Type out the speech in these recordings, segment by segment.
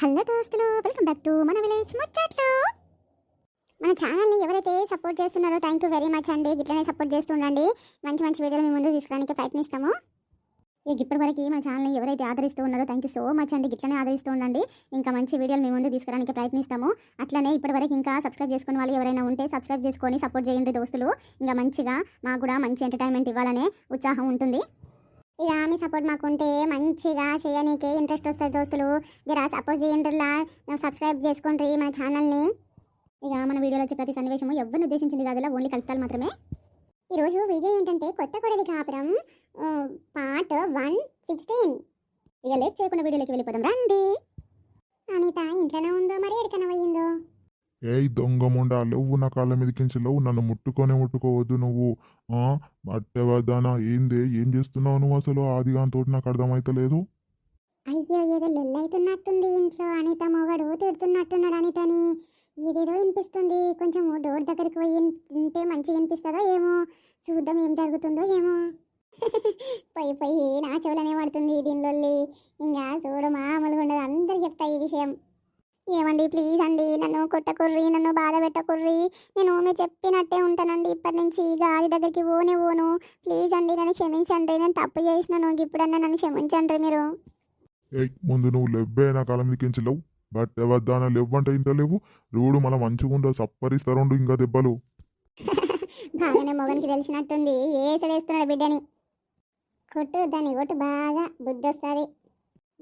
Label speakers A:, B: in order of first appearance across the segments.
A: Hello దోస్తులు welcome back to మన village ముచ్చట్లు. మన ఛానల్ని ఎవరైతే సపోర్ట్ చేస్తున్నారో థ్యాంక్ యూ వెరీ మచ్ అండి. ఇట్లనే సపోర్ట్ చేస్తూ ఉండండి. మంచి మంచి వీడియోలు మీ ముందు తీసుకోవడానికి ప్రయత్నిస్తాము. ఇక ఇప్పటి వరకు మన ఛానల్ని ఎవరైతే ఆదరిస్తూ ఉన్నారో థ్యాంక్ యూ సో మచ్ అండి. ఇట్లనే ఆదరిస్తూ ఉండండి. ఇంకా మంచి వీడియోలు మీ ముందు తీసుకురానికి ప్రయత్నిస్తాము. అట్లనే ఇప్పటివరకు ఇంకా సబ్స్క్రైబ్ చేసుకున్న వాళ్ళు ఎవరైనా ఉంటే సబ్స్క్రైబ్ చేసుకొని సపోర్ట్ చేయండి దోస్తులు. ఇంకా మంచిగా మాకు కూడా మంచి ఎంటర్టైన్మెంట్ ఇవ్వాలనే ఉత్సాహం ఉంటుంది. ఇక ఆమె సపోర్ట్ మాకుంటే మంచిగా చేయనీకే ఇంట్రెస్ట్ వస్తుంది దోస్తులు. జరా సపోర్ట్ చేయండిలా సబ్స్క్రైబ్ చేసుకుంటారు మన ఛానల్ని ఇక మన వీడియోలో వచ్చే ప్రతి సన్నివేశము ఎవరిని ఉద్దేశించింది కాదు ఓన్లీ కలుపుతాలు మాత్రమే. ఈరోజు వీడియో ఏంటంటే కొత్త కొడలి కాపురం పార్ట్ వన్ సిక్స్టీన్ ఇక లేట్ చేయకుండా వీడియోలోకి వెళ్ళిపోదాం. రండి. అనిత ఇంట్లోనే ఉందో మరి ఎక్కడికైనా పోయిందో?
B: ఏయ్ దొంగ ముండా లేవు నా కాళ్ళ మీదకించి లేవు నన్ను ముట్టుకొనే ముట్టుకోవద్దు నువ్వు. ఆ? బట్టెవదానా ఏందే? ఏం చేస్తున్నావు నువ్వు అసలు? ఆదిగాంతో నాకు అర్థమైతలేదు.
A: అయ్యో ఏదో లొల్లైతున్నట్టుంది ఇంట్లో. అనిత మొగడు తిడుతున్నట్టున్నాడు అనితని. ఏదేదో వినిపిస్తుంది. కొంచెం డోర్ దగ్గరికి పోయి ఉంటే మంచిగా వినిపిస్తుందో ఏమో. చూద్దాం ఏం జరుగుతుందో ఏమో. పోయి పోయి నా చెవులనే పడుతుంది దీనిలో ఇంకా చూడు మామూలుగా ఉండదు అందరికి చెప్తా ఈ విషయం. ఏమండి ప్లీజ్ అండి నన్ను కొట్టకుర్రి నన్ను బాధ పెట్టకుర్రి. నేను మీరు చెప్పినట్టే ఉంటానండి ఇప్పటి నుంచి. గాలి దగ్గరికి పోనే పోను. ప్లీజ్ అండి నన్ను క్షమించండి. నేను తప్పు చేసినాను. ఇప్పుడన్నా నన్ను క్షమించండి మీరు.
B: ముందు నువ్వు లెవ్వే నా కాళ్ళ మీదకించి లేవు బట్టెవద్దానా లేవ్వంటే ఇంట లేవు. రూడు మళ్ళీ మంచిగా ఉండవు సప్పరిస్తారుండు ఇంకా దెబ్బలు.
A: బాగానే మొగనికి తెలిసినట్టుంది. ఏసడేస్తున్నాడు బిడ్డని? కొట్టు దాన్ని కొట్టు బాగా బుద్ధి వస్తుంది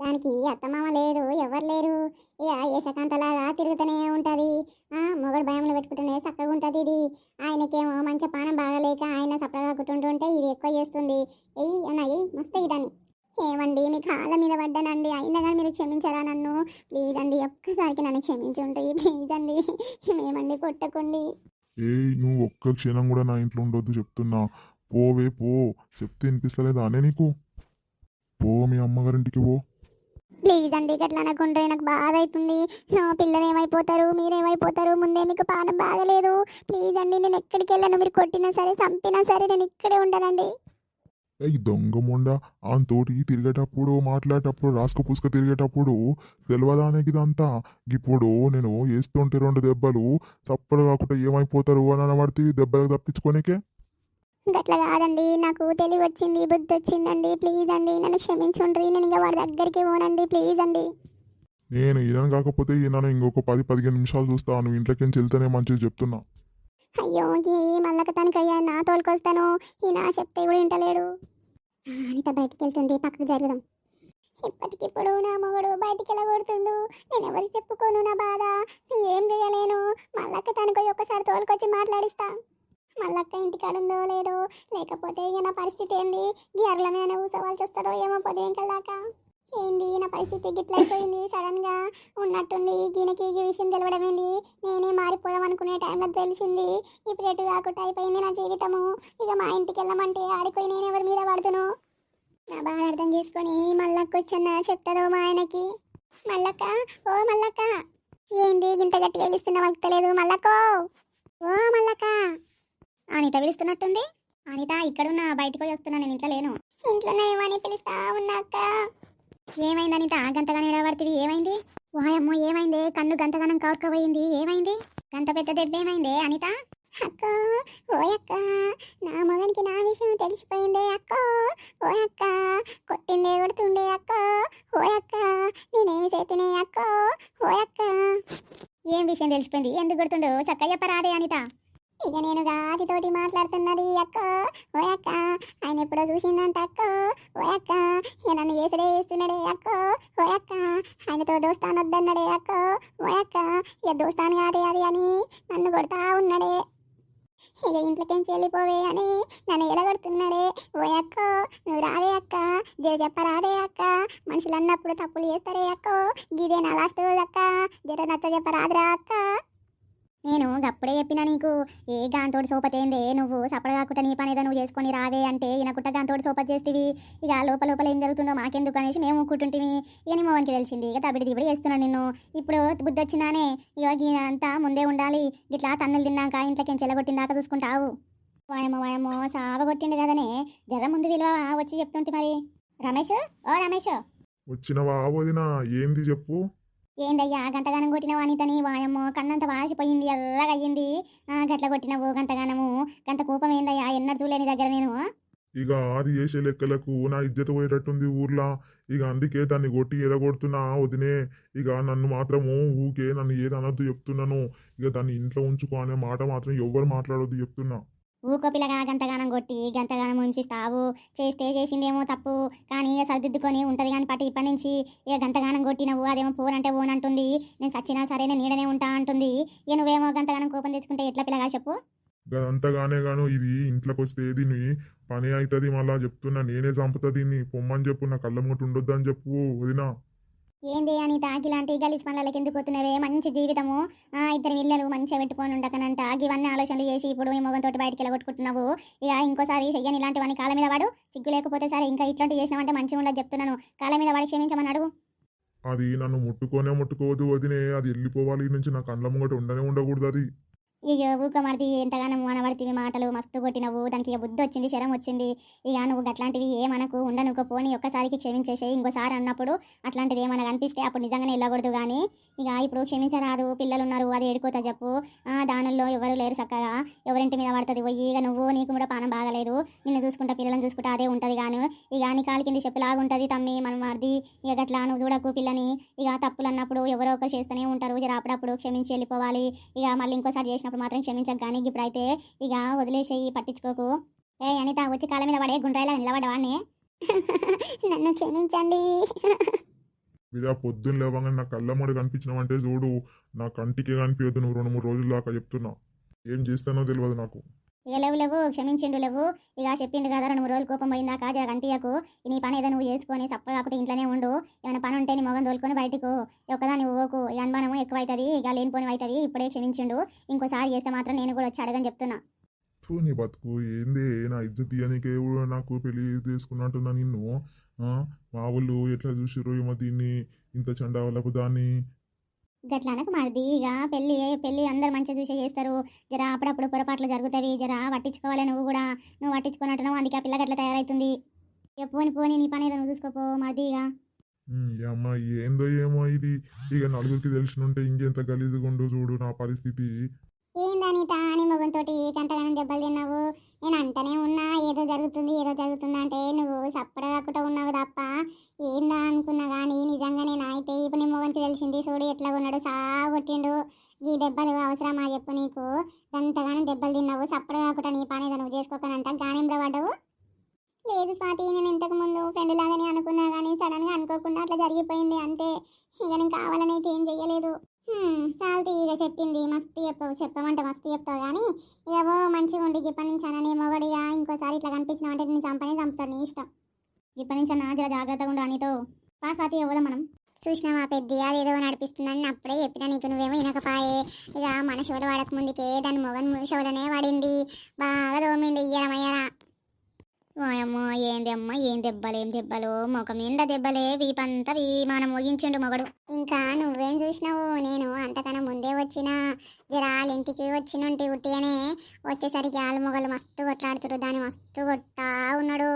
A: దానికి అత్తమామ లేరు ఎవరు లేరు. ఇక ఏషకాంతలాగా తిరుగుతూనే ఉంటుంది. మొగడు భయంలో పెట్టుకుంటూనే చక్కగా ఉంటుంది ఇది. ఆయనకేమో మంచి పానం బాగలేక ఆయన సప్పగా కుట్టుంటుంటే ఇది ఎక్కువ చేస్తుంది. ఎయ్యి అన్న ఎయ్యి మస్తు ఇదని ఏమండి మీ కాళ్ళ మీద పడ్డానండి. అయినా కానీ మీరు క్షమించారా నన్ను? ప్లీజ్ అండి ఒక్కసారికి నన్ను క్షమించుంటే ప్లీజ్ అండి. మేమండి కొట్టకండి.
B: ఏ నువ్వు ఒక్క క్షణం కూడా నా ఇంట్లో ఉండొద్దు చెప్తున్నా. పోవే పో. చెప్తే వినిపిస్తలేదా అనే నీకు? పో మీ అమ్మగారింటికి పో.
A: ప్లీజ్ అండి గట్లా అనకుండా నాకు బాధ అవుతుంది నా పిల్లలు ఏమైపోతారు మీరేమైపోతారు ముందే మీకు పానం బాగలేదు. ప్లీజ్ అండి నేను ఎక్కడికి వెళ్ళాను మీరు కొట్టినా సరే చంపినా సరే నేను ఇక్కడే ఉంటానండి
B: ఈ దొంగ మొండ తోటి తిరిగేటప్పుడు మాట్లాడేటప్పుడు రాసుకు పూసుక తిరిగేటప్పుడు తెలవదానికి ఇదంతా ఇప్పుడు నేను వేస్తుంటే రెండు దెబ్బలు తప్పడు కాకుండా ఏమైపోతారు అని అనబడితే దెబ్బలు తప్పించుకోనికే?
A: గట్లా కాదండి. నాకు తెలివి వచ్చింది బుద్ధి వచ్చిందండి ప్లీజ్ అండి నన్ను క్షమించుండ్రి. నేను ఇంకా వాడి దగ్గరికి పోనండి. ప్లీజ్ అండి.
B: నేను ఈయన కాకపోతే ఈయన ఇంకొక పది పదిహేను నిమిషాలు చూస్తా నువ్వు ఇంట్లోకి వెళ్తేనే మంచిది చెప్తున్నా.
A: అయ్యో ఈ మళ్ళక తనకి అయ్యా నా తోలుకొస్తాను. ఈ నా చెప్తే కూడా వింటలేడు. ఆ, అనిత బయటికి వెళ్తుంది. పక్కకు జరుగుదాం. ఇప్పటికిప్పుడు నా మొగడు బయటికి వెళ్ళగొడుతుండు నేను ఎవరికి చెప్పుకోను నా బాధ? ఏం చేయలేను మళ్ళక్క తనకు ఒక్కసారి తోలుకొచ్చి మాట్లాడిస్తా. మళ్ళక్క ఇంటికాడుందో లేదో లేకపోతే ఇక నా పరిస్థితి ఏంది? గేర్ల మీద ఊసవాల్సి వస్తుందో ఏమో పొద్దుంకల్లాక ఏంది? నా పరిస్థితి గిట్లయిపోయింది సడన్గా ఉన్నట్టుండి గీనకి ఈ విషయం తెలవడం ఏంది నేనే మారిపోదాం అనుకునే టైంలో తెలిసింది. ఇప్పుడు ఎటు కాకుండా అయిపోయింది నా జీవితము. ఇక మా ఇంటికి వెళ్ళమంటే ఆడిపోయి నేను ఎవరి మీద పడుతును? నా బాధ అర్థం చేసుకొని మళ్ళక్క వచ్చన్న చెప్తారో మా ఆయనకి. మల్లక్క ఓ మల్లక్క ఏంది? ఇంత గట్టిగా పిలుస్తున్నా తెలియదు మల్లక్కో ఓ మల్లక్క అనిత పిలుస్తున్నట్టుంది. అనిత ఇక్కడున్నా బయటకు వస్తున్నా నేను ఇంట్లో లేను. ఇంట్లోనే ఏమని పిలుస్తా ఉన్నాక ఏమైంది అనిత? గంతగానే విడబడుతుంది ఏమైంది? వాయమ్మో ఏమైంది? కన్ను గంతగానం కవర్కపోయింది ఏమైంది? గంత పెద్ద దెబ్బ ఏమైంది? అనిత? అక్క ఓయక్క నా మగనికి నా విషయం తెలిసిపోయిందే అక్క. ఓయక్క కొట్టిందే కొడుతుండే అక్క. ఓయక్క నేనేమి చేతునే అక్క. ఓయక్క ఏం విషయం తెలిసిపోయింది? ఎందుకు కొడుతుండో? చక్క చెప్పరాదే అనిత. ఇక నేను గాదితోటి మాట్లాడుతున్నది అక్క ఓయక్క ఆయన ఎప్పుడో చూసిందంట అక్క ఓ అక్క. నన్ను ఏసుడే వేస్తున్నాడే అక్క ఓయక్క ఆయనతో దోస్తాను వద్దన్నాడే అక్క ఓయక్క ఇక దోస్తాను కాదే అది అని నన్ను కొడతా ఉన్నాడే. ఇక ఇంట్లోకించి వెళ్ళిపోవే అని నన్ను ఎలగొడుతున్నాడే. ఓ అక్క నువ్వు రావే అక్క. జర చెప్పరాదే అక్క. మనుషులు అన్నప్పుడు తప్పులు చేస్తారే అక్క. గిదే నా లాస్ట్ అక్క. జర నచ్చ చెప్పరాదురా అక్క. నేను అప్పుడే చెప్పినా నీకు ఏ గాంతోటి సోపతేందే నువ్వు సపడ కాకుండా నీ పని ఏదో నువ్వు చేసుకొని రావే అంటే ఈయనకుంట గాంతోటి సోపతి చేస్తేవి? ఇక లోపల లోపల ఏం జరుగుతుందో మాకెందుకు అనేసి మేము ఒక్కుంటుంటివి ఇక నీ మోహన్కి తెలిసింది ఇక తబిడి దిబడి చేస్తున్నాను నిన్ను. ఇప్పుడు బుద్ధి వచ్చిందానే ఇక ఈయన అంతా ముందే ఉండాలి. ఇట్లా తన్నులు తిన్నాక ఇంట్లోకి చెల్లగొట్టిందాక చూసుకుంటావు. వాయమో వాయమో సావ కొట్టిండు కదనే? జర ముందు విలువ వచ్చి చెప్తుంటే మరి. రమేష్? ఓ రమేష్.
B: వచ్చినవా వదినా? ఏంది చెప్పు?
A: ఏందయ్యా? గంతగానం కొట్టినవు అనితని వాయమ్మో కన్నంత వాసిపోయింది ఎర్రగా అయ్యింది ఆ, గట్ల కొట్టినవు గంతగానము. గంత కోపం ఏందయ్యా? ఎన్నడూ చూలేని దగ్గర నేను.
B: ఇక అది చేసే లెక్కలకు నా ఇజ్జత పోయేటట్టుంది ఊర్లో. ఇక అందుకే దాన్ని కొట్టి ఎదగొడుతున్నా వదినే. ఇక నన్ను మాత్రము ఊకే నన్ను ఏదనద్దు చెప్తున్నాను. ఇక దాన్ని ఇంట్లో ఉంచుకో అనే మాట మాత్రం ఎవ్వరు మాట్లాడొద్దు చెప్తున్నా.
A: ఊకో పిల్లగా గంతగానం కొట్టి గంతగానం హింసిస్తావు. చేస్తే చేసిందేమో తప్పు కానీ ఇక సర్దిద్దుకొని ఉంటది కానీ పట్టి ఇప్పటి నుంచి ఇక గంతగానం కొట్టినవు అదేమో పోనంటే పోనంటుంది నేను సచ్చినా సరే నేను నీడనే ఉంటా అంటుంది. ఇక నువ్వేమో గంతగానం కోపం తెచ్చుకుంటే ఎట్లా పిల్లగా చెప్పు.
B: అంతగానే గాను ఇది ఇంట్లోకి వస్తే దీని పని అవుతుంది మళ్ళా చెప్తున్నా నేనే చంపుతా దీన్ని. పొమ్మని చెప్పు నా కళ్ళ ముంగట ఉండొద్దు అని చెప్పు వదినా.
A: ఏంది అని తాగి లాంటి గలీస్ పనులకి ఎందుకు పోతున్నావే? మంచి జీవితము. ఇద్దరు పిల్లలు మంచిగా పెట్టుకొని ఉండకనంట. ఇవన్నీ ఆలోచనలు చేసి ఇప్పుడు ఈ మొగంతో బయటికి వెళ్ళగొట్టుకుంటున్నావు. ఇక ఇంకోసారి చెయ్యని ఇలాంటివన్నీ కాళ్ళ మీద వాడు. సిగ్గు లేకపోతే సరే ఇంకా ఇట్లాంటివి చేసినామంటే మంచిగా ఉండదు చెప్తున్నాను. కాళ్ళ మీద వాడి క్షమించమని అడుగు.
B: అది నన్ను ముట్టుకోనే ముట్టుకోవద్దు వదినే. అది వెళ్ళిపోవాలి నుంచి నా కళ్ళ ముంగట ఉండనే ఉండకూడదు అది.
A: ఇక ఊక ఎంతగానో అనబడితివి మాటలు మస్తు కొట్టినవు దానికి ఇక బుద్ధి వచ్చింది శరం వచ్చింది. ఇక నువ్వు అట్లాంటివి ఏమనకు ఉండనుకో పోని ఒక్కసారికి క్షమించేసేయి ఇంకోసారి అన్నప్పుడు అట్లాంటిది ఏమైనా కనిపిస్తే అప్పుడు నిజంగానే వెళ్ళకూడదు కానీ ఇక ఇప్పుడు క్షమించరాదు పిల్లలు ఉన్నారు అది ఏడుకోతా చెప్పు. ఆ దానిలో ఎవరు లేరు చక్కగా. ఎవరింటి మీద పడుతుంది పోయి ఇక నువ్వు నీకు కూడా పానం బాగలేదు. నిన్ను చూసుకుంటా పిల్లలను చూసుకుంటా అదే ఉంటుంది గాను. ఇక నీ కాలి కింద చెప్పలాగా ఉంటుంది తమ్మి మనం మరిది ఇక అట్లా నువ్వు చూడకు పిల్లని. ఇక తప్పులు అన్నప్పుడు ఎవరో ఒకరు చేస్తూనే ఉంటారు. జర అప్పుడప్పుడు క్షమించి వెళ్ళిపోవాలి. ఇక మళ్ళీ ఇంకోసారి చేసినప్పుడు మాత్రం క్షమించక కానీ ఇప్పుడైతే ఇక వదిలేసేయి పట్టించుకోకు. ఏ అనిత వచ్చి కాళ్ళ మీద పడే గుండ్రాయిలా నిలబడవాన్ని నన్ను క్షమించండి.
B: ఇదా పొద్దున్న లేవగానే నా కళ్ళ ముడి కనిపించినావంటే చూడు నా కంటికి కనిపించదు నువ్వు రెండు మూడు రోజుల దాకా చెప్తున్నా. ఏం చేస్తానో తెలియదు నాకు.
A: ఇక లేవు లేవు క్షమించిండు లేవు ఇక చెప్పిండు కదా రెండు మూడు రోజులు కోపం పోయిందా కాదు కనిపించకు నీ పని ఏదో నువ్వు చేసుకొని సప్ప కాకుండా ఇంట్లోనే ఉండు. ఏమైనా పని ఉంటే నీ మొగం తోలుకొని బయటకు ఒక్కదా నువ్వు ఓకు ఈ అనుమానము ఎక్కువ అవుతుంది ఇక లేనిపోని అవుతుంది ఇప్పుడే క్షమించిండు. ఇంకోసారి చేస్తే మాత్రం నేను కూడా వచ్చి అడగని చెప్తున్నా.
B: నీ బతుకు ఏంది? నా ఇజ్జత్ తీయనికే నాకు పెళ్ళి చేసుకున్నట్టున్నా నిన్ను. మా వాళ్ళు ఎట్లా చూసిర్రు ఏమో దీన్ని. ఇంత చండావలపు దాన్ని.
A: గట్లా అనకు మరిది ఇక పెళ్ళి పెళ్ళి అందరు మంచిగా చూసే చేస్తారు. జర అప్పుడప్పుడు పొరపాట్లు జరుగుతాయి జర పట్టించుకోవాలి నువ్వు కూడా. నువ్వు పట్టించుకున్నట్టున్నావు అందుకే ఆ పిల్ల గట్ల తయారవుతుంది ఇక పోని పోని నీ పని ఏదో నువ్వు చూసుకోపో మాది ఇక
B: అమ్మ ఏందో ఏమో ఇది. ఇక నలుగురికి తెలిసినుంటే ఇంకెంత గలీజుగా ఉండు చూడు నా పరిస్థితి.
A: ఏందని తాని మొగంతో గంటగానం దెబ్బలు తిన్నావు? నేను అంటనే ఉన్నా ఏదో జరుగుతుంది ఏదో జరుగుతుంది అంటే నువ్వు సప్పడగాకుండా ఉన్నావు తప్ప ఏందా అనుకున్నా కానీ నిజంగానే అయితే ఇప్పుడు నీ మొగనికి తెలిసింది చూడు ఎట్లా ఉన్నాడు సా కొట్టిండు. ఈ దెబ్బలు అవసరమా చెప్పు నీకు? గంటగానం దెబ్బలు తిన్నావు సప్పడగాకుండా నీ పని నువ్వు చేసుకోకనంత గానింలో పడ్డావు లేదు స్వాతి నేను ఇంతకు ముందు ఫ్రెండ్ లాగానే అనుకున్నా కానీ సడన్గా అనుకోకుండా అట్లా జరిగిపోయింది అంతే. ఇక నేను కావాలని అయితే ఏం చెయ్యలేదు. సాల్తీ ఇక చెప్పింది మస్తు చెప్పవు చెప్పమంటే మస్తు చెప్తావు కానీ ఏవో మంచిగా ఉండి ఇప్పటి నుంచి అన్న నీ మొగడిగా ఇంకోసారి ఇట్లా కనిపించిన అంటే నేను చంపని చంపుతాను నీ ఇష్టం. ఇప్పటి నుంచి అన్న జర జాగ్రత్తగా ఉండు అనితో. పా స్వాతి ఇవ్వదా మనం? చూసినావా పెద్ద అదేదో నడిపిస్తుందని అప్పుడే చెప్పినా నీకు నువ్వేమో వినకపాయే. ఇక మన శివలు వాడక ముందుకే దాని మొగన్ శివలనే వాడింది. బాగా దోమిండి ఇయ్యరమయ్యరా ఓయమ్మో ఏంది అమ్మ ఏం దెబ్బలు ఏం దెబ్బలు? ముఖం నిండా దెబ్బలే వీపంతా విమానం మోగించిండు మొగడు. ఇంకా నువ్వేం చూసినావు? నేను అంతకన్నా ముందే వచ్చిన. జరాలు ఇంటికి వచ్చినుంటి ఉట్టిగానే వచ్చేసరికి ఆలు మొగలు మస్తు కొట్లాడుతురు దాన్ని మస్తు కొట్టా ఉన్నాడు.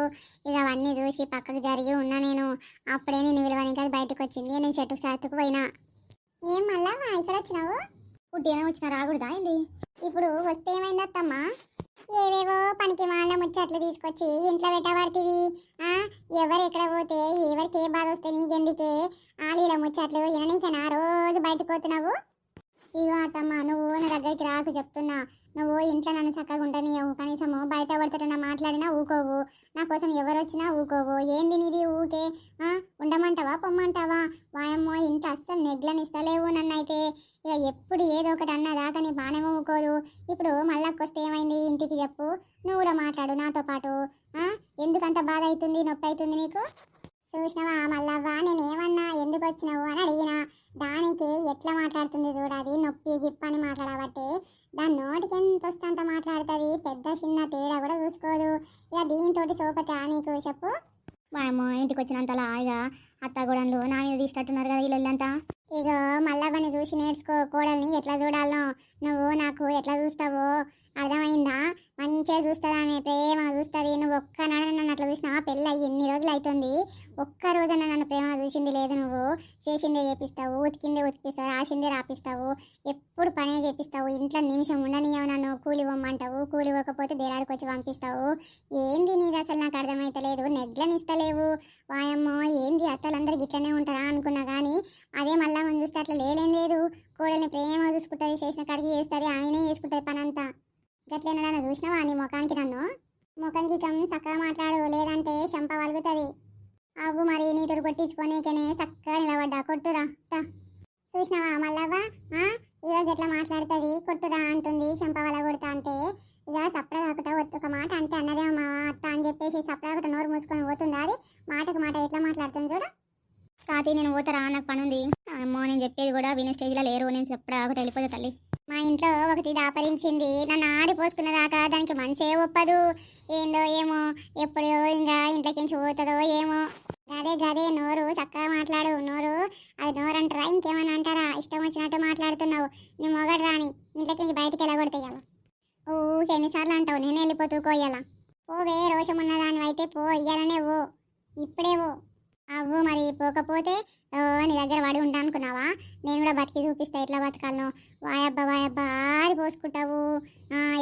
A: ఇక అవన్నీ చూసి పక్కకు జరిగి ఉన్నా నేను. అప్పుడే నేను విలువనికి అది బయటకు వచ్చింది. నేను చెట్టుకు చెట్టుకు పోయినా. ఏం మళ్ళా? ఇక్కడ వచ్చినావు ఉట్టిగానే వచ్చిన రాకూడదా ఏంది? ఇప్పుడు వస్తే ఏమైంది అత్తమ్మా ఏవేవో పనికి వాళ్ళ ముచ్చట్లు తీసుకొచ్చి ఇంట్లో పెట్టబడితివి. ఆ ఎవరు ఎక్కడ పోతే ఎవరికి ఏ బాధ వస్తే నీకెందుకే? ఆలీల ముచ్చట్లు విననీకనా రోజు బయటకు పోతున్నావు? ఇగో అత్తమ్మ నువ్వు నా దగ్గరికి రాకు చెప్తున్నా. నువ్వు ఇంట్లో నన్ను చక్కగా ఉండనియవు కనీసము బయట పడుతున్నా మాట్లాడినా ఊకోవు. నా కోసం ఎవరు వచ్చినా ఊకోవు. ఏంది నీది ఊకే? ఉండమంటావా పొమ్మంటావా? వాయమ్మో ఇంత అస్సలు నెగ్లనిస్తలేవు నన్నైతే. ఇక ఎప్పుడు ఏదో ఒకటి అన్నదాకా నీ బాగానే ఊకోదు. ఇప్పుడు మళ్ళొక్కొస్తే ఏమైంది? ఇంటికి చెప్పు. నువ్వు కూడా మాట్లాడు నాతో పాటు. ఎందుకంత బాధ అవుతుంది నొప్పి అవుతుంది నీకు? చూసినావా మళ్ళవ్వా నేనేమన్నా ఎందుకు వచ్చినావు అని అడిగినా. దానికి ఎట్లా మాట్లాడుతుంది చూడాలి నొప్పి గిప్ప అని మాట్లాడబట్టే. దాని నోటికి ఎంత వస్తే అంత మాట్లాడుతుంది. పెద్ద చిన్న తేడా కూడా చూసుకోదు. ఇక దీంతో సోపత నీకు చెప్పు. వామో ఇంటికి వచ్చినంతలా ఇక అత్త గోడన్లు నా మీద తీసినట్టున్నారు కదా వీళ్ళంతా. ఇగో మళ్ళీ చూసి నేర్చుకో. కోడల్ని ఎట్లా చూడాలో. నువ్వు నాకు ఎట్లా చూస్తావో. అర్థమైందా? మంచిగా చూస్తుంది ఆమె ప్రేమ చూస్తుంది. నువ్వు ఒక్క నాడు నన్ను అట్లా చూసినా పెళ్ళి అయ్యి ఎన్ని రోజులు అవుతుంది ఒక్క రోజున నన్ను ప్రేమ చూసింది లేదు నువ్వు. చేసిందే చేపిస్తావు ఉతికిందే ఉతికిస్తావు రాసిందే రాపిస్తావు. ఎప్పుడు పనే చేపిస్తావు. ఇంట్లో నిమిషం ఉండనియవు నన్ను. కూలి ఇవ్వమంటావు కూలి ఇవ్వకపోతే దేలాడికొచ్చి పంపిస్తావు. ఏంది నీది అసలు? నాకు అర్థమైతలేదు. నెగ్లనిస్తలేవు. వాయమ్మో ఏంది? అత్తలందరూ గిట్లనే ఉంటారా అనుకున్నా కానీ అదే మళ్ళా మనం చూస్తే అట్లా లేనేం లేదు. కోడల్ని ప్రేమ చూసుకుంటుంది చేసిన కాడికి చేస్తుంది ఆయనే చేసుకుంటుంది పనంతా. అంతా నన్ను? చూసినావా నీ ముఖానికి నన్ను? ముఖంకి కమ్ చక్కగా మాట్లాడు లేదంటే చెంప వలుగుతుంది. అవు మరి నీతుడు కొట్టించుకోనీకనే చక్కగా నిలబడ్డా. కొట్టురా చూసినావా మళ్ళవ్వా ఆ? ఎట్లా మాట్లాడుతుంది. కొట్టురా అంటుంది చెంప వలగొడతా అంటే. ఇక సప్ర కాకుండా ఒక మాట అంటే అన్నదే మా అత్త అని చెప్పేసి సప్ర కాకుండా నోరు మూసుకొని పోతుందా అది? మాటకు మాట ఎట్లా మాట్లాడుతుంది చూడ. స్వాతి నేను పోతారా? నాకు పని ఉంది అమ్మో నేను చెప్పేది కూడా వినే స్టేజ్లో లేరు. నేను చెప్పడా ఒకటి తల్లి. మా ఇంట్లో ఒకటి దాపరించింది. నన్ను ఆడిపోసుకున్న దాకా దానికి మనసే ఒప్పదు. ఏందో ఏమో ఎప్పుడో ఇంకా ఇంట్లోకి పోతుందో ఏమో. గదే గదే నోరు చక్కగా మాట్లాడు. నోరు అది నోరు అంటారా ఇంకేమైనా అంటారా? ఇష్టం వచ్చినట్టు మాట్లాడుతున్నావు. నువ్వు మొగడు రాని ఇంట్లోకి బయటికి వెళ్ళగొడతాయాల ఊకే ఎన్నిసార్లు అంటావు? నేను వెళ్ళిపోతూ కోయాల. పోవే రోషం ఉన్నదాని అయితే పో ఇయ్యాలనే ఓ. ఇప్పుడే ఓ. అవ్వు మరి పోకపోతే ఓ నీ దగ్గర పడి ఉంటా అనుకున్నావా? నేను కూడా బతికి చూపిస్తా ఎట్లా బతకాలను. వాయబ్బా వాయబ్బా ఆరి పోసుకుంటావు.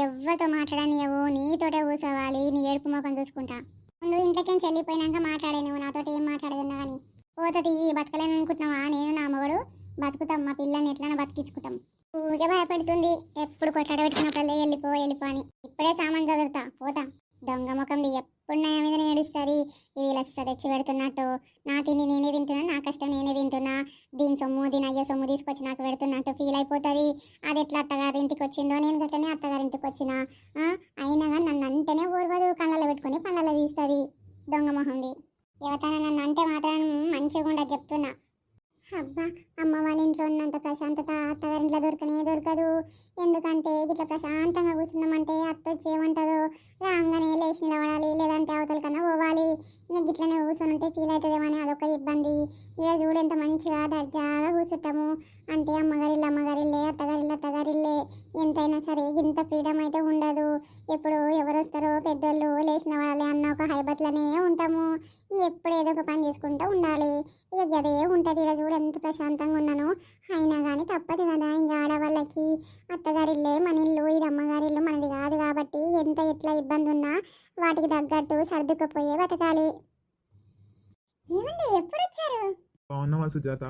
A: ఎవరితో మాట్లాడనియవు నీతోటే కూర్చోవాలి నీ ఏడుపు మొఖం చూసుకుంటా. ముందు ఇంట్లోకి వెళ్ళిపోయినాక మాట్లాడే నువ్వు నాతోటి ఏం మాట్లాడేదన్నా కానీ. పోతుంది బతకలేను అనుకుంటున్నావా? నేను నా మగడు. బతుకుతాం మా పిల్లని ఎట్లా బతికించుకుంటాం. ఊరికే భయపడుతుంది. ఎప్పుడు కొట్లాడ పెట్టినప్పుడల్లా వెళ్ళిపో వెళ్ళిపో అని. ఇప్పుడే సామాన్ చదువుతా పోతా. దొంగ ముఖంది ఎప్పుడు నా మీద ఏడుస్తుంది ఇది ఇలా తెచ్చి పెడుతున్నట్టు. నా తిని నేనే తింటున్నా నా కష్టం నేనే తింటున్నా. దీని సొమ్ము దీని అయ్యే సొమ్ము తీసుకొచ్చి నాకు పెడుతున్నట్టు ఫీల్ అయిపోతుంది. అది ఎట్లా అత్తగారింటికి వచ్చిందో నేను గట్లనే అత్తగారింటికి వచ్చిన. ఆ, అయినా కానీ నన్ను అంటేనే ఊర్వదు కళ్ళలో పెట్టుకొని పళ్ళలో తీస్తుంది దొంగ మొహంది. యువతన నన్ను అంటే మాత్రం మంచిగా ఉండదు చెప్తున్నా. అబ్బా అమ్మ వాళ్ళ ఇంట్లో ఉన్నంత ప్రశాంతత అత్తగారింట్లో దొరకనే దొరకదు. ఎందుకంటే ఇట్లా ప్రశాంతంగా కూర్చున్నామంటే అత్త వచ్చి రాగానే లేచి నిలబడాలి లేదంటే అవతల కన్నా పోవాలి. ఇంకా గిట్లనే కూర్చొని ఉంటే ఫీల్ అవుతుందేమని అదొక ఇబ్బంది. ఇక చూడు ఎంత మంచిగా దర్జాగా కూర్చుంటాము. అంటే అమ్మగారిల్లు అమ్మగారిల్లే అత్తగారిల్లు అత్తగారిల్లే ఎంతైనా సరే ఇంత ఫ్రీడమ్ అయితే ఉండదు. ఎప్పుడు ఎవరు వస్తారో పెద్దోళ్ళు లేచిన వాళ్ళే అన్న ఒక హైబత్లనే ఉంటాము. ఎప్పుడు ఏదో ఒక పని చేసుకుంటూ ఉండాలి. ఇక గదే ఉంటుంది. ఇలా చూడు ఎంత ప్రశాంతంగా ఉన్నాను. అయినా కానీ తప్పదు కదా. ఇంకా ఆడవాళ్ళకి అత్తగారిల్లే మన ఇల్లు ఇది అమ్మగారిల్లు మనది కాదు కాబట్టి ఎంత ఎట్లా ఇబ్బంది ఉన్నా వాటికి తగ్గట్టు సర్దుకుపోయే బతకాలి. ఏమండి ఎప్పుడు వచ్చారు
C: బాగున్నావా సుజాత?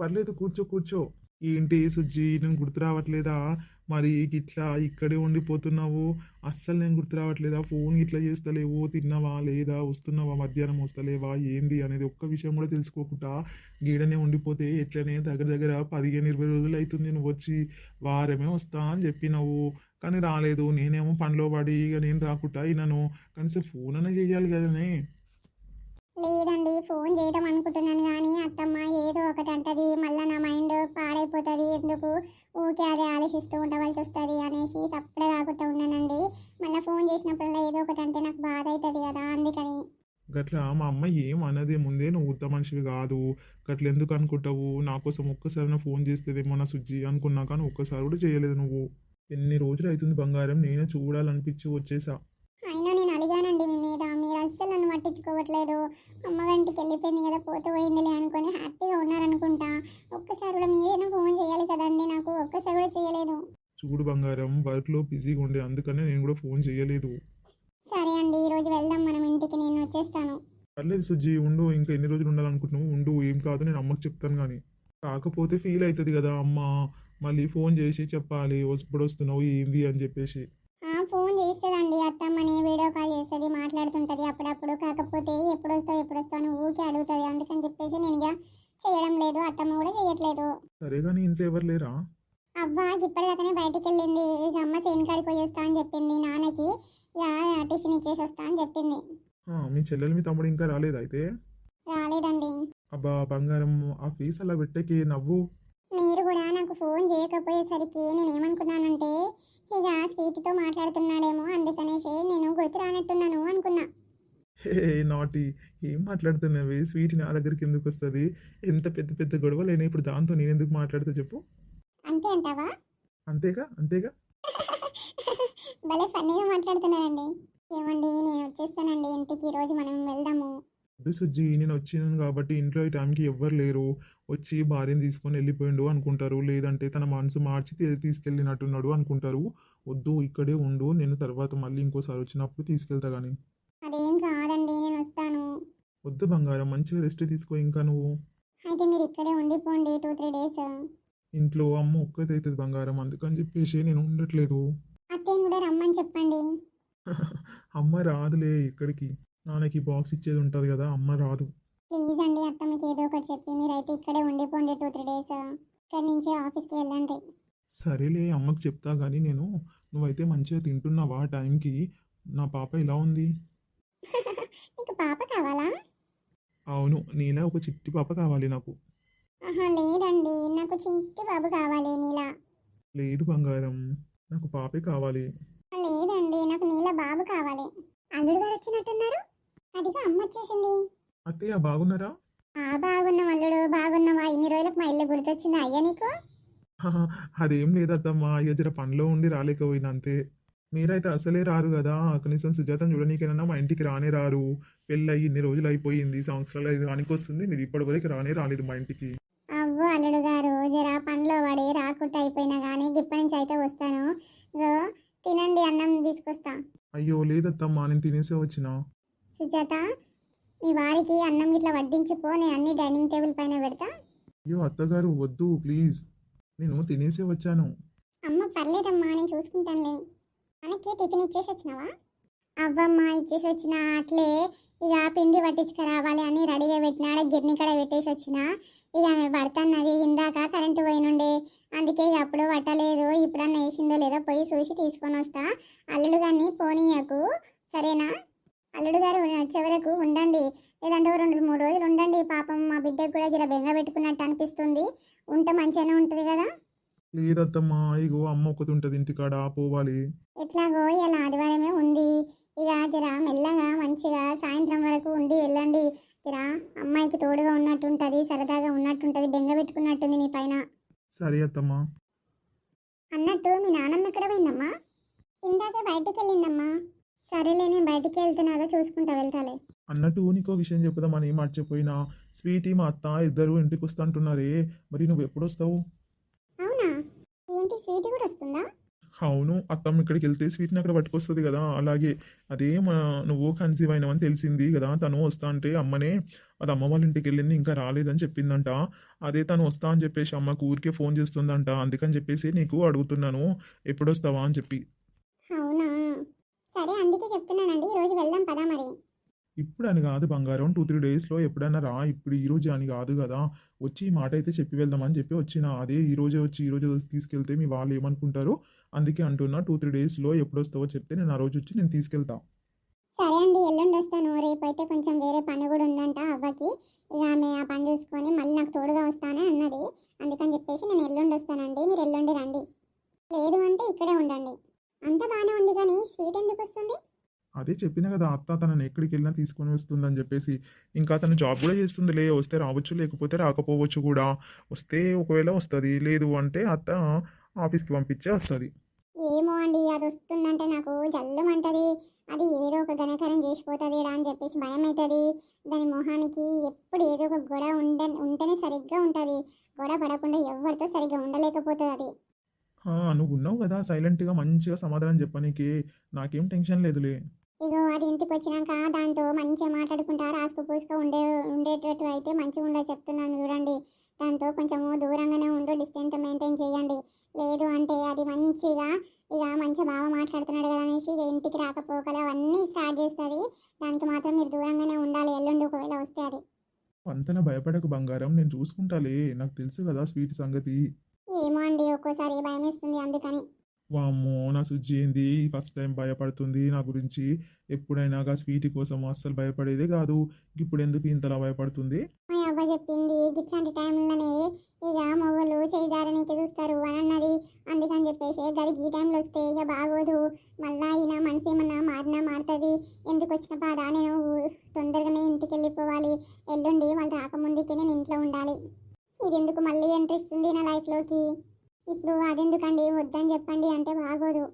C: పర్లేదు కూర్చో కూర్చో. ఏంటి సుజ్జి నేను గుర్తు రావట్లేదా? మరి ఇట్లా ఇక్కడే ఉండిపోతున్నావు. అస్సలు నేను గుర్తు రావట్లేదా? ఫోన్ ఇట్లా చేస్తలేవు. తిన్నావా? లేదా? వస్తున్నావా? మధ్యాహ్నం వస్తలేవా? ఏంది? అనేది ఒక్క విషయం కూడా తెలుసుకోకుండా గీడనే ఉండిపోతే ఎట్లనే దగ్గర దగ్గర పదిహేను ఇరవై రోజులు అవుతుంది నువ్వు వచ్చి వారమే వస్తా అని చెప్పినావు. కానీ రాలేదు. నేనేమో పనిలో పడి ఇక నేను రాకుండా అయినాను. కనీసం ఫోన్ అనే చేయాలి కదనే.
A: లేదండి ఫోన్ చేయడం అనుకుంటున్నాను కానీ అత్తమ్మ ఏదో ఒకటి అంటది మళ్ళీ నా మైండ్ పాడైపోతుంది ఎందుకు? ఊకే అదే ఆలోచిస్తూ ఉండవలసి వస్తుంది అనేసి సప్పుడే కాకుండా ఉన్నానండి. మళ్ళీ ఫోన్ చేసినప్పుడల్లా ఏదో ఒకటి అంటే నాకు బాధ అవుతుంది కదా అందుకని.
C: గట్లా మా అమ్మ ఏం అనదే ముందే నువ్వు ఉత్త మనిషివి కాదు. గట్ల ఎందుకు అనుకుంటావు? నా కోసం ఒక్కసారి ఫోన్ చేస్తేదేమో నా సుజ్జి అనుకున్నా కానీ ఒక్కసారి కూడా చేయలేదు నువ్వు. ఎన్ని రోజులు అవుతుంది బంగారం? నేనే చూడాలనిపించి వచ్చేసా
A: అయినా నేను అడిగానండి మీ మీద మీరు అస్సలు నన్ను పట్టించుకోవట్లేదు. అమ్మగంటికి వెళ్ళిపోయింది కదా పోతే పోయిందిలే అనుకొని హ్యాపీగా ఉన్నారనుకుంటా. ఒక్కసారి కూడా మీరైనా ఫోన్ చేయాలి కదండి నాకు ఒక్కసారి కూడా చేయలేదు.
C: చూడు బంగారం వర్క్లో బిజీగా ఉండే అందుకనే నేను కూడా ఫోన్ చేయలేదు.
A: సరే అండి ఈరోజు వెళ్దాం మనం ఇంటికి నేను వచ్చేస్తాను.
C: పర్లేదు సుజ్జి ఉండు ఇంకా ఎన్ని రోజులు ఉండాలనుకుంటున్నావు ఉండు ఏం కాదు నేను అమ్మకి చెప్తాను కానీ. కాకపోతే ఫీల్ అవుతుంది కదా అమ్మ మళ్ళీ ఫోన్ చేసి చెప్పాలి ఎప్పుడు వస్తున్నావు ఏంది అని చెప్పేసి
A: ఆ, ఫోన్ చేస్తుందండి అత్తమ్మని వీడియో కాల్ చేస్తుంది మాట్లాడుతుంటది అప్పుడప్పుడు కాకపోతే ఎప్పుడు వస్తావు ఎప్పుడు వస్తావు అని ఊకే అడుగుతుంది అందుకని చెప్పేసి నేను ఇక చేయడం లేదు అత్తమ్మ కూడా చేయట్లేదు
C: సరే కానీ ఇంట్లో ఎవరు లేరా?
A: అవ్వ ఇప్పటిదాకానే బయటికి వెళ్ళింది ఇక అమ్మ సేన్ కాడికి పోయేస్తా అని చెప్పింది. నాన్నకి ఇక టిఫిన్ ఇచ్చేసి వస్తా అని చెప్పింది.
C: ఆ, మీ చెల్లెలు మీ తమ్ముడు ఇంకా రాలేదు అయితే?
A: రాలేదండి.
C: అబ్బా బంగారం ఆ ఫీస్ అలా పెట్టకి నవ్వు.
A: మీరు కూడా నాకు ఫోన్ చేయకపోయేసరికి నేను ఏమనుకున్నానంటే ఇక స్వీట్తో మాట్లాడుతున్నాడేమో అందుకనేసి నేను గుర్తు రానట్టున్నాను అనుకున్నా.
C: హే నాటి ఏం మాట్లాడుతున్నావే? స్వీట్ నా దగ్గరికి ఎందుకు వస్తుంది? ఎంత పెద్ద పెద్ద గొడవలైనా ఇప్పుడు దాంతో నేను ఎందుకు మాట్లాడితే చెప్పు.
A: అంతే అంటావా?
C: అంతేగా? అంతేగా?
A: భలే ఫన్నీగా మాట్లాడుతున్నారండి. ఏమండి నేను వచ్చేస్తానండి. ఇంటికి ఈరోజు మనం వెళ్దాము.
C: వద్దు సుజ్జి నేను వచ్చినాను కాబట్టి ఇంట్లో ఈ టైంకి ఎవ్వరు లేరు. వచ్చి భార్యను తీసుకొని వెళ్ళిపోయిండు అనుకుంటారు. లేదంటే తన మనసు మార్చి తీసుకెళ్ళినట్టున్నాడు అనుకుంటారు. వద్దు ఇక్కడే ఉండు. నేను తర్వాత మళ్ళీ ఇంకోసారి వచ్చినప్పుడు తీసుకెళ్తా కానీ
A: అదేం కాదండి నేను వస్తాను
C: వద్దు బంగారం మంచిగా రెస్ట్ తీసుకో ఇంకా నువ్వు.
A: అయితే మీరు ఇక్కడే ఉండిపోండి టూ త్రీ డేస్.
C: ఇంట్లో అమ్మ ఒక్కతే అవుతుంది బంగారం అందుకని చెప్పేసి నేను ఉండట్లేదు.
A: అత్తయ్యని కూడా రమ్మని చెప్పండి.
C: అమ్మ రాదులే ఇక్కడికి. నాన్నకి బాక్స్ ఇచ్చేది ఉంటుంది కదా అమ్మ రాదు.
A: ప్లీజ్ అండి అత్త మీకు ఏదో ఒకటి చెప్పి మీరైతే ఇక్కడే ఉండిపోండి టూ త్రీ డేస్. ఇక్కడి నుంచి ఆఫీస్కి వెళ్ళండి.
C: సరేలే అమ్మకి చెప్తా కానీ నేను నువ్వైతే మంచిగా తింటున్నావా టైంకి? నా పాప ఇలా ఉంది?
A: మీకు పాప కావాలా?
C: అవును నీలా ఒక చిట్టి పాప కావాలి నాకు.
A: ఆహా లేదండి. నాకు చింటి బాబు కావాలి నీలా.
C: లేదు బంగారం. నాకు పాపే కావాలి.
A: లేదండి. నాకు నీల బాబు కావాలి. అల్లుడు గారు వచ్చినట్టున్నారు? అదిగో అమ్మ వచ్చేసింది.
C: అత్తయ్య బాగున్నారా?
A: ఆ బాగున్నాం అల్లుడు. బాగున్నావా? ఇన్ని రోజులకు మా ఇల్లు గుర్తొచ్చింది అయ్యా నీకు?
C: అదేం లేదత్తమ్మా. ఇక జర పనిలో ఉండి రాలేకపోయినా అంతే. మీరైతే అసలే రారు కదా? కనీసం సుజాతను చూడనీకైనా మా ఇంటికి రానే రారు. పెళ్ళయి ఇన్ని రోజులు అయిపోయింది సంవత్సరాలు ఐదు రానికి వస్తుంది మీరు ఇప్పటివరకు రానే రాలేదు మా ఇంటికి.
A: అవ్వు అల్లుడు గారు జరా పనిలో పడి రాకుండా అయిపోయినా కానీ ఇప్పటి నుంచి అయితే వస్తాను. తినండి అన్నం తీసుకొస్తా.
C: అయ్యో లేదత్తమ్మా నేను తినేసే వచ్చిన.
A: సుజాత మీ వారికి అన్నం ఇట్లా వడ్డించిపో నేను అన్ని డైనింగ్ టేబుల్ పైన పెడతా.
C: అయ్యో అత్తగారు వద్దు ప్లీజ్. నేను తినేసే వచ్చాను.
A: అమ్మ పర్లేదమ్మా నేను చూసుకుంటానులే. మనకి టిఫిన్ ఇచ్చేసి వచ్చినావా? అవ్వమ్మ ఇచ్చేసి వచ్చిన అట్లే ఇక పిండి పట్టించుకు రావాలి అని రెడీగా పెట్టినాడు గిర్ని కడ పెట్టేసి వచ్చిన ఇక ఆమె పడుతున్నది. ఇందాక కరెంటు పోయినుండే అందుకే ఇక అప్పుడు పట్టలేదు ఇప్పుడన్నా వేసిందో లేదో పోయి చూసి తీసుకొని వస్తా. అల్లుడు గారిని పోనీయకు సరేనా? అల్లుడు గారు వచ్చే వరకు ఉండండి. లేదంటే రెండు మూడు రోజులు ఉండండి. పాపం మా బిడ్డకు కూడా జర బెంగ పెట్టుకున్నట్టు అనిపిస్తుంది. ఉంటే మంచిగానే ఉంటుంది కదా?
C: లేదత్తమ్మా ఇగో అమ్మ ఒకటి ఉంటుంది ఇంటికాడ పోవాలి
A: ఎట్లాగో ఇలా ఆదివారమే ఉంది. ఇక జర మెల్లగా మంచిగా సాయంత్రం వరకు ఉండి వెళ్ళండి. జర అమ్మాయికి తోడుగా ఉన్నట్టుంటుంది సరదాగా ఉన్నట్టుంటుంది బెంగ పెట్టుకున్నట్టుంది మీ పైన.
C: సరే అత్తమ్మా.
A: అన్నట్టు మీ నాన్నమ్మ ఎక్కడ పోయిందమ్మా? ఇందాకే బయటికి వెళ్ళిందమ్మా. సరేలే నేను బయటికి వెళ్తున్నాదో చూసుకుంటా వెళ్తాలే.
C: అన్నట్టు నీకో విషయం చెప్పుదామని మర్చిపోయినా. స్వీటీ మా అత్త ఇద్దరు ఇంటికి వస్తా అంటున్నారే. మరి నువ్వు ఎప్పుడు వస్తావు
A: ఏంటి? స్వీట్ కూడా వస్తుందా?
C: అవును. అత్తమ్మ ఇక్కడికి వెళ్తే స్వీట్ని అక్కడ పట్టుకొస్తుంది కదా. అలాగే అదే మా నువ్వు కన్సీవ్ అయినవని తెలిసింది కదా. తను వస్తా అంటే అమ్మనే అది అమ్మ వాళ్ళ ఇంటికి వెళ్ళింది ఇంకా రాలేదని చెప్పిందంట. అదే తను వస్తా అని చెప్పేసి అమ్మకు ఊరికే ఫోన్ చేస్తుందంట. అందుకని చెప్పేసి నీకు అడుగుతున్నాను. ఎప్పుడు వస్తావా అని చెప్పి.
A: అవునా? సరే అందుకే చెప్తున్నానండి. ఈరోజు వెళ్దాం పదా మరి.
C: ఇప్పుడు అని కాదు బంగారం టూ త్రీ డేస్లో ఎప్పుడైనా రా ఇప్పుడు ఈ రోజు అని కాదు కదా. వచ్చి ఈ మాట అయితే చెప్పి వెళ్దామని చెప్పి వచ్చిన. అదే ఈ రోజే వచ్చి ఈ రోజు తీసుకెళ్తే మీ వాళ్ళు ఏమనుకుంటారు అందుకే అంటున్నా టూ త్రీ డేస్లో ఎప్పుడు వస్తావో చెప్తే నేను ఆ రోజు వచ్చి నేను తీసుకెళ్తా.
A: సరే అండి ఎల్లుండి వస్తాను. రేపు అయితే కొంచెం వేరే పని కూడా ఉందంట అవ్వకి. ఇక ఆమె ఆ పని చూసుకొని మళ్ళీ నాకు తోడుగా వస్తానే అన్నది. అందుకని చెప్పేసి నేను ఎల్లుండి వస్తానండి. మీరు ఎల్లుండి రండి. లేదు అంటే ఇక్కడే ఉండండి. అంత బాగానే ఉంది కానీ స్వీట్ ఎందుకు వస్తుంది?
C: అదే చెప్పిన కదా అత్త తనని ఎక్కడికి వెళ్ళినా తీసుకొని వస్తుందని చెప్పేసి. ఇంకా తను జాబ్ కూడా చేస్తుందిలే వస్తే రావచ్చు లేకపోతే రాకపోవచ్చు కూడా. వస్తే ఒకవేళ వస్తుంది లేదు అంటే అత్త ఆఫీస్కి పంపించే వస్తుంది.
A: ఏమో అండి అది వస్తుందంటే నాకు జల్లుమంటది అది ఏదో ఒక ఘనకారం చేసిపోతుంది అని చెప్పేసి భయం అవుతుంది దాని మొహానికి ఎప్పుడు ఏదో ఒక గొడవ ఉండ ఉంటేనే సరిగ్గా ఉంటుంది. గొడవ పడకుండా ఎవరితో సరిగ్గా ఉండలేకపోతుంది అది.
C: నువ్వు ఉన్నావు కదా సైలెంట్గా మంచిగా సమాధానం చెప్పనీకి. నాకేం టెన్షన్ లేదులే.
A: ఇగో అది ఇంటికి వచ్చినాక దాంతో మంచిగా మాట్లాడుకుంటా రాసుకు పూసుకు ఉండే ఉండేటట్టు అయితే మంచిగా ఉండదు చెప్తున్నాను చూడండి. దాంతో కొంచెము దూరంగానే ఉండు డిస్టెన్స్ మెయింటైన్ చేయండి. లేదు అంటే అది మంచిగా ఇక మంచిగా బాగా మాట్లాడుతున్నాడు కదా అనేసి ఇక ఇంటికి రాకపోకలు అవన్నీ స్టార్ట్ చేస్తుంది. దానికి మాత్రం మీరు దూరంగానే ఉండాలి ఎల్లుండి ఒకవేళ వస్తే అది.
C: అంతన భయపడకు బంగారం నేను చూసుకుంటాలే. నాకు తెలుసు కదా స్వీట్ సంగతి.
A: ఏమో అండి ఒక్కోసారి భయం వేస్తుంది అందుకని.
C: వామ్మో నా సుజ్జి ఏంది? ఫస్ట్ టైం భయపడుతుంది నా గురించి. ఎప్పుడైనా గా స్వీట్ కోసం అస్సలు భయపడేదే కాదు. ఇప్పుడు ఎందుకు ఇంతలా భయపడుతుంది?
A: మా చెప్పింది ఇట్లాంటి టైంలోనే ఇక మొగలు చేయదారనీకి చూస్తారు అని అన్నది అందుకని చెప్పేసి గడికి ఈ టైంలో వస్తే ఇక బాగోదు. మళ్ళా ఈయన మనసు ఏమన్నా మారినా మారుతుంది. ఎందుకు వచ్చిన బాధ? నేను తొందరగానే ఇంటికి వెళ్ళిపోవాలి. ఎల్లుండి వాళ్ళు రాకముందుకే నేను ఇంట్లో ఉండాలి. ఇది ఎందుకు మళ్ళీ ఎంట్రీ ఇస్తుంది నా లైఫ్లోకి ఇప్పుడు అదెందుకండి? వద్దని చెప్పండి అంటే బాగోదు.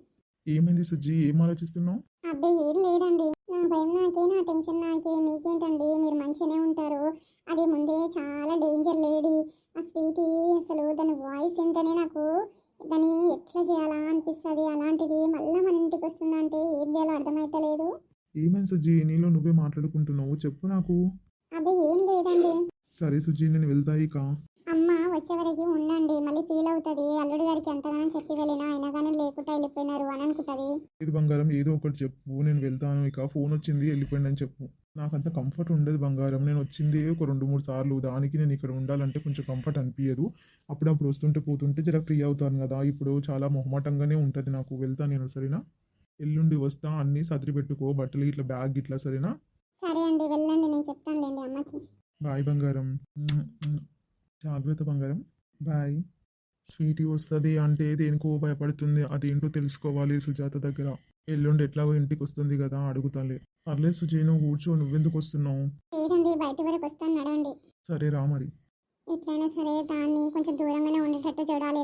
C: ఏమైంది సుజ్జి ఏం ఆలోచిస్తున్నావు?
A: అబ్బే ఏం లేదండి. నా భయం నాకే నా టెన్షన్ నాకే. మీకేంటండి? మీరు మంచిగానే ఉంటారు. అది ముందే చాలా డేంజర్ లేడీ. ఆ స్వీటీ అసలు దాని వాయిస్ వింటేనే నాకు దాన్ని ఎట్లా చేయాలా అనిపిస్తుంది. అలాంటిది మళ్ళీ మన ఇంటికి వస్తుందంటే ఏం చేయాలో అర్థమైతలేదు.
C: ఏమైంది సుజ్జి నీలో నువ్వే మాట్లాడుకుంటున్నావు. చెప్పు నాకు.
A: అబ్బే ఏం లేదండి.
C: సరే సుజ్జి నేను వెళ్తా ఇక.
A: అమ్మ వచ్చే వరకు ఉండండి. మళ్ళీ ఫీల్ అవుతుంది. అల్లుడి గారికి ఎంతగానో చెప్పి వెళ్ళినా అయినా కానీ లేకుండా వెళ్ళిపోయినారు అని అనుకుంటుంది.
C: ఇది బంగారం ఏదో ఒకటి చెప్పు. నేను వెళ్తాను. ఇక ఫోన్ వచ్చింది వెళ్ళిపోయింది అని చెప్పు. నాకంత కంఫర్ట్ ఉండదు బంగారం. నేను వచ్చింది ఒక రెండు మూడు సార్లు. దానికి నేను ఇక్కడ ఉండాలంటే కొంచెం కంఫర్ట్ అనిపించదు అప్పుడప్పుడు వస్తుంటే పోతుంటే జర ఫ్రీ అవుతాను కదా. ఇప్పుడు చాలా మొహమాటంగానే ఉంటుంది నాకు. వెళ్తాను నేను సరేనా? ఎల్లుండి వస్తా. అన్నీ సదిరి పెట్టుకో. బట్టలు ఇట్లా బ్యాగ్ ఇట్లా సరేనా?
A: సరే అండి వెళ్ళండి. నేను చెప్తానులేండి అమ్మకి.
C: బాయ్ బంగారం. జాగ్రత్త బంగారం. బాయ్. స్వీటీ వస్తుంది అంటే దేనికో భయపడుతుంది అదేంటో తెలుసుకోవాలి సుజాత దగ్గర. ఎల్లుండి ఎట్లాగో ఇంటికి వస్తుంది కదా అడుగుతాలే. పర్లేదు సుజీ నువ్వు కూర్చో నువ్వెందుకు వస్తున్నావు?
A: లేదండి బయట వరకు వస్తాను నడవండి.
C: సరే రా మరి.
A: ఎట్లయినా సరే దాన్ని కొంచెం దూరంగానే ఉండేటట్టు చూడాలి